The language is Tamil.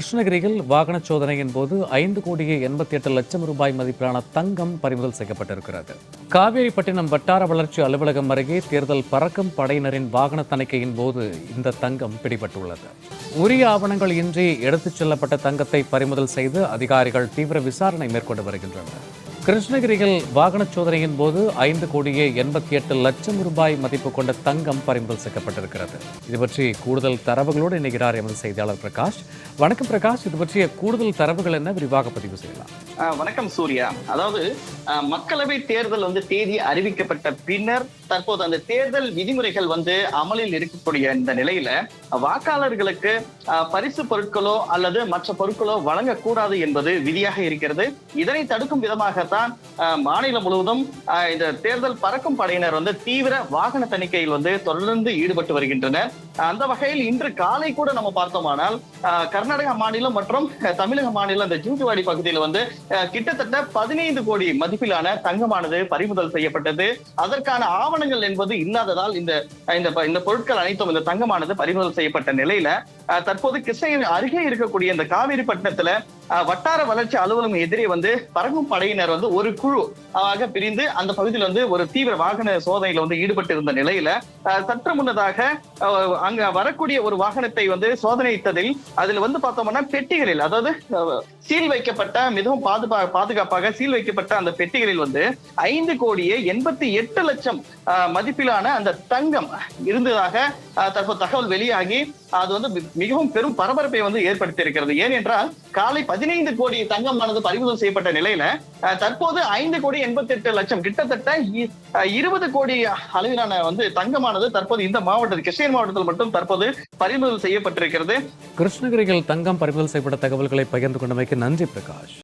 கிருஷ்ணகிரியில் வாகன சோதனையின் போது ஐந்து கோடியே எண்பத்தி எட்டு லட்சம் ரூபாய் மதிப்பிலான தங்கம் பறிமுதல் செய்யப்பட்டிருக்கிறது. காவேரிப்பட்டினம் வட்டார வளர்ச்சி அலுவலகம் அருகே தேர்தல் பறக்கும் படையினரின் வாகன தணிக்கையின் போது இந்த தங்கம் பிடிபட்டுள்ளது. உரிய ஆவணங்கள் இன்றி எடுத்துச் செல்லப்பட்ட தங்கத்தை பறிமுதல் செய்து அதிகாரிகள் தீவிர விசாரணை மேற்கொண்டு வருகின்றனர். கிருஷ்ணகிரியில் வாகன சோதனையின் போது ஐந்து கோடியே எண்பத்தி எட்டு லட்சம் ரூபாய் மதிப்பு கொண்ட தங்கம் பறிமுதல் செய்யப்பட்டிருக்கிறது. இது பற்றி கூடுதல் தரவுகளோடு இணைகிறார் எமது செய்தியாளர் பிரகாஷ். வணக்கம் பிரகாஷ். இது பற்றிய கூடுதல் தரவுகள் என்ன? விரிவாக பதிவு செய்யலாம். வணக்கம் சூர்யா. அதாவது மக்களவை தேர்தல் வந்து தேதி அறிவிக்கப்பட்ட பின்னர் தற்போது அந்த தேர்தல் விதிமுறைகள் வந்து அமலில் இருக்கக்கூடிய இந்த நிலையில வாக்காளர்களுக்கு பரிசு பொருட்களோ அல்லது மற்ற பொருட்களோ வழங்கக்கூடாது என்பது விதியாக இருக்கிறது. இதனை தடுக்கும் விதமாகத்தான் ஆஹ் மாநிலம் முழுவதும் ஆஹ் இந்த தேர்தல் பறக்கும் படையினர் வந்து தீவிர வாகன தணிக்கையில் வந்து தொடர்ந்து ஈடுபட்டு வருகின்றனர். அந்த வகையில் இன்று காலை கூட நம்ம பார்த்தோமானால் ஆஹ் கர்நாடக மாநிலம் மற்றும் தமிழக மாநிலம் இந்த ஜூஜுவாடி பகுதியில் வந்து கிட்டத்தட்ட பதினைந்து கோடி மதிப்பிலான தங்கமானது பறிமுதல் செய்யப்பட்டது. அதற்கான ஆவணங்கள் என்பது இல்லாததால் இந்த இந்த இந்த பொருட்கள் அனைத்தும் இந்த தங்கமானது பறிமுதல் செய்யப்பட்ட நிலையில தற்போது கிருஷ்ணகிரி அருகே இருக்கக்கூடிய இந்த காவிரி பட்டினத்துல வட்டார வளர்ச்சி அலுவலகம் எதிரே வந்து பறக்கும் படையினர் வந்து ஒரு குழு ஆக பிரிந்து அந்த பகுதியில் வந்து ஒரு தீவிர வாகன சோதனையில வந்து ஈடுபட்டு இருந்த நிலையில சற்று முன்னதாக அங்க வரக்கூடிய ஒரு வாகனத்தை வந்து சோதனையிட்டதில் அதுல வந்து பார்த்தோம்னா பெட்டிகளில் அதாவது சீல் வைக்கப்பட்ட மிகவும் பாதுகா பாதுகாப்பாக சீல் வைக்கப்பட்ட அந்த பெட்டிகளில் வந்து ஐந்து கோடியே எண்பத்தி எட்டு லட்சம் மதிப்பிலான அந்த தங்கம் இருந்ததாக தற்போது தகவல் வெளியாகி அது வந்து மிகவும் பெரும் பரபரப்பை வந்து ஏற்படுத்தி இருக்கிறது ஏனென்றால் காலை பதினைந்து கோடி தங்கமானது பறிமுதல் செய்யப்பட்ட நிலையில தற்போது ஐந்து கோடி எண்பத்தி எட்டு லட்சம். கிட்டத்தட்ட இருபது கோடி அளவிலான வந்து தங்கமானது தற்போது இந்த மாவட்டத்தில் கிருஷ்ணகிரி மாவட்டத்தில் மட்டும் தற்போது பறிமுதல் செய்யப்பட்டிருக்கிறது. கிருஷ்ணகிரியில் தங்கம் பறிமுதல் செய்யப்பட்ட தகவல்களை பகிர்ந்து கொண்டமைக்கு நன்றி பிரகாஷ்.